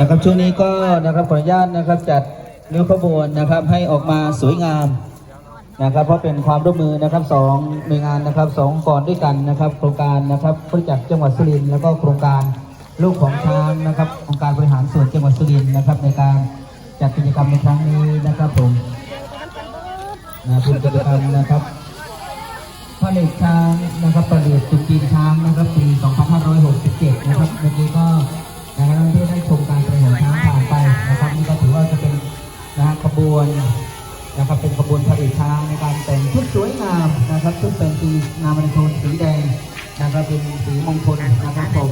นะครับช่วงนี้ก็นะครับขออนุญาตนะครับจัดริ้วขบวนนะครับให้ออกมาสวยงามนะครับเพราะเป็นความร่วมมือนะครับสองหน่วยงานนะครับสององค์กรด้วยกันนะครับ โครงการนะครับบริจาคจังหวัดสุรินทร์แล้วก็โครงการลูกของช้างนะครับองค์การบริหารส่วนจังหวัดสุรินทร์นะครับ ในการจัดกิจกรรมในครั้งนี้นะครับผมนะเป็นกิจกรรมนะครับผลิตช้างนะครับประดิษฐ์จุดจีนช้างนะครับปี 2567 นะครับเมื่อกี้ก็ นะครับที่ได้ชมการประหารช้างผ่านไปนะครับนี่ก็ถือว่าจะเป็นนะฮะขบวนนะครับเป็นขบวนผลิตช้างในการแต่งชุดสวยงามนะครับชุดเป็นสีงามมันโทนสีแดงนะครับเป็นสีมงคลนะครับผม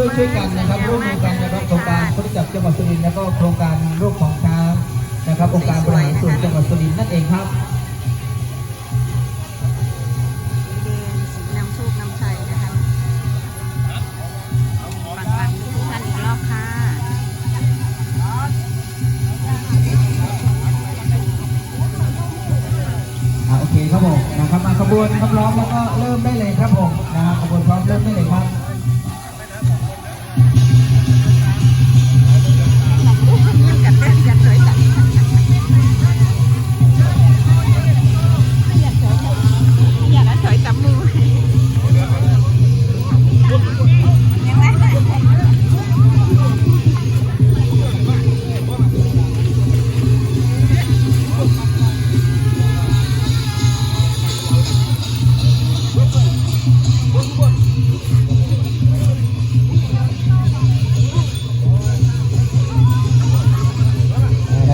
ด้วยช่วยกันนะครับร่วมมือกันนะครับโครงการบริจาคจังหวัดสุรินทร์แล้วก็โครงการรูปของช้างนะครับองค์การบริหารส่วนจังหวัดสุรินทร์นั่นเองครับสีแดงสีนำโชคนำชัยนะคะปังปังทุกท่านอีกรอบค่ะอ่าโอเคครับผมนะครับมาขบวนครับร้อมแล้วก็เริ่มได้เลยครับผมนะครับขบวนพร้อมเริ่มได้เลยครับ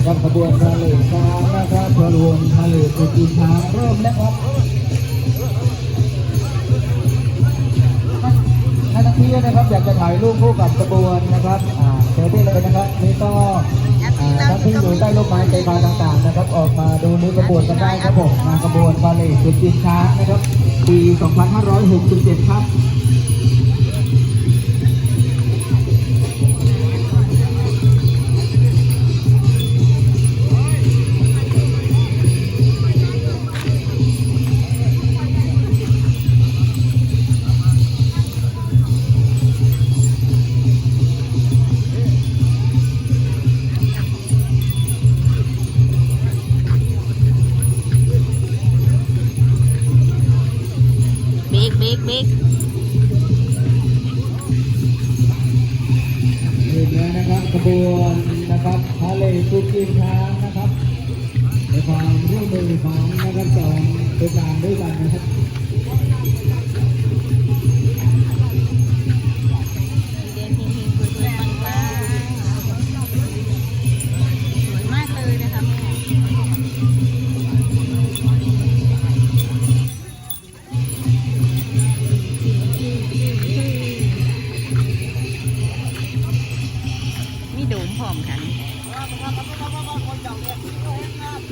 นะครับขบวนพาเลทช้างนะครับขบวนพาเลทอุจีช้างเริ่มแล้วครับท่านนักเที่ยวนะครับอยากจะถ่ายรูปคู่กับขบวนนะครับอ่าเชิญได้เลยนะครับนี่ก็ท่านที่อยู่ใต้ร่มไม้ใจบานต่างๆนะครับ ออกมาดูนิ้วขบวนกันได้ครับผมงานขบวนพาเลทอุจีช้างนะครับปี 2567 ครับ ร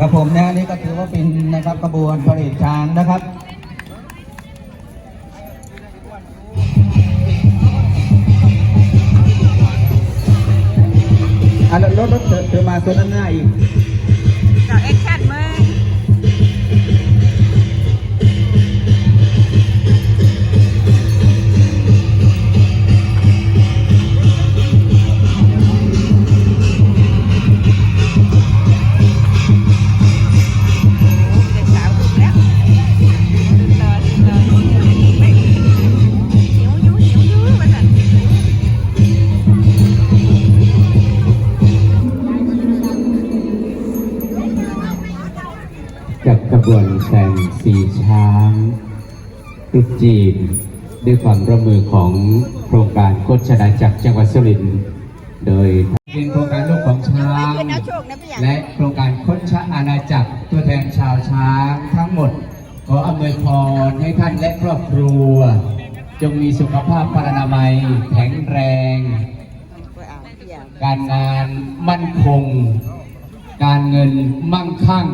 ครับผมนะนี่ก็ถือว่าเป็นนะครับกระบวนผลิตช้างนะครับอ่ารถรถเถเธอมาส่วนหน้าอีก จัดขบวนแข่งสีช้างตรุษจีน ด้วยความร่วมมือของโครงการโคชนาจักรจังหวัดสุรินทร์โดยเป็นโครงการลูกของช้าง และโครงการค้นชะอาณาจักรตัวแทนชาวช้างทั้งหมด ขออำนวยพรให้ท่านและครอบครัว จงมีสุขภาพพรรณนามัยแข็งแรง การงานมั่นคง การเงินมั่งคั่ง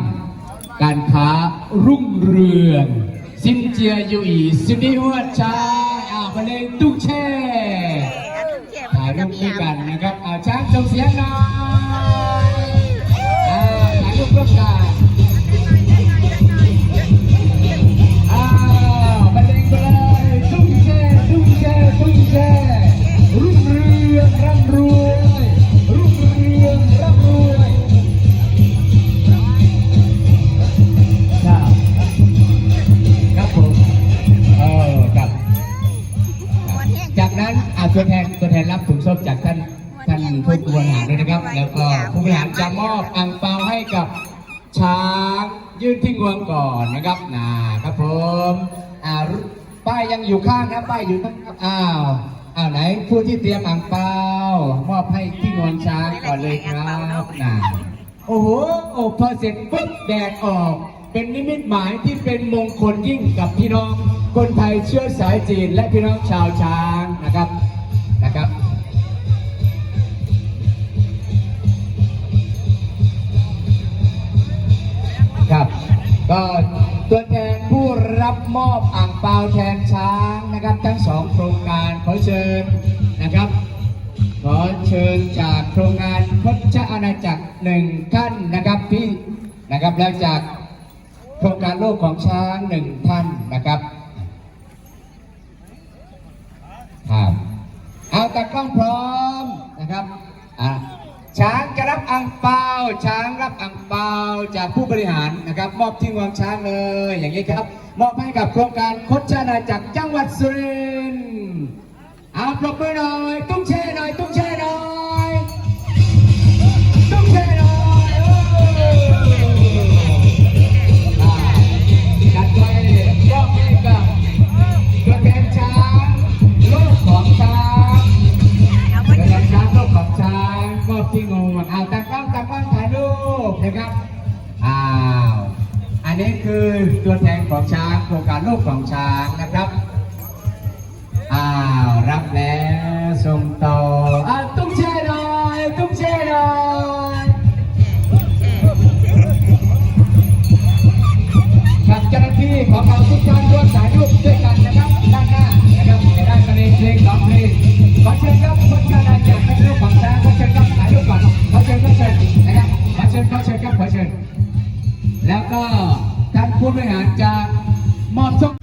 การค้ารุ่งเรืองสินเจียอยู่อีสุนิหัวชายอ่าเปเลงตุ๊กแช่ถ่ายรูปด้วยกันนะครับอาช้างส่งเสียงหน่อย จากนั้นอาตัวแทนตัวแทนรับถุงส้มจากท่านท่านผู้บริหารด้วยนะครับ แล้วก็ผู้บริหารจะมอบอังเปาให้กับช้างยื่นที่งวงก่อนนะครับนะครับผมอ่าป้ายยังอยู่ข้างนะป้ายอยู่ข้างอ้าวอ้าวไหนผู้ที่เตรียมอังเปามอบให้ที่งวงช้างก่อนเลยครับนะโอ้โหโอ้พอเสร็จปุ๊บแดดออก เป็นนิมิตหมายที่เป็นมงคลยิ่งกับพี่น้องคนไทยเชื้อสายจีน และพี่น้องชาวช้างนะครับนะครับครับก็ตัวแทนผู้รับมอบอ่างเปาแทนช้างนะครับทั้งสองโครงการขอเชิญนะครับ ขอเชิญจากโครงงานพจอาณาจักรหนึ่งท่านนะครับพี่นะครับแล้วจาก โครงการโลกของช้างหนึ่งท่านนะครับครับเอาตากล้องพร้อมนะครับอะช้างจะรับอังเปาช้างรับอังเปาจากผู้บริหารนะครับ มอบที่งวงช้างเลยอย่างนี้ครับ มอบให้กับโครงการคดชาณาจักจังหวัดสุรินทร์เอาปรบมือหน่อย ตุ้งแช่หน่อย ตุ้งแช่หน่อย นะครับ อ้าว อันนี้คือตัวแทนของช้างโครงการโลกของช้างนะครับ อ้าว รับแล้วส่งต่ออ้าวตุ้งแช่หน่อยตุ้งแช่หน่อยกับเจ้าหน้าที่ของเราทุกท่านร่วมถ่ายรูปด้วยกันนะครับด้านหน้านะครับจะได้คะแนนเพลงสองเพลงขอเชิญครับคนการอาจารย์เป็นรูปของช้างขอเชิญครับถ่ายรูปก่อนขอเชิญขอเชิญ นะครับขอเชิญขอเชิญครับขอเชิญแล้วก็ท่านผู้บริหารจะมอบส่ง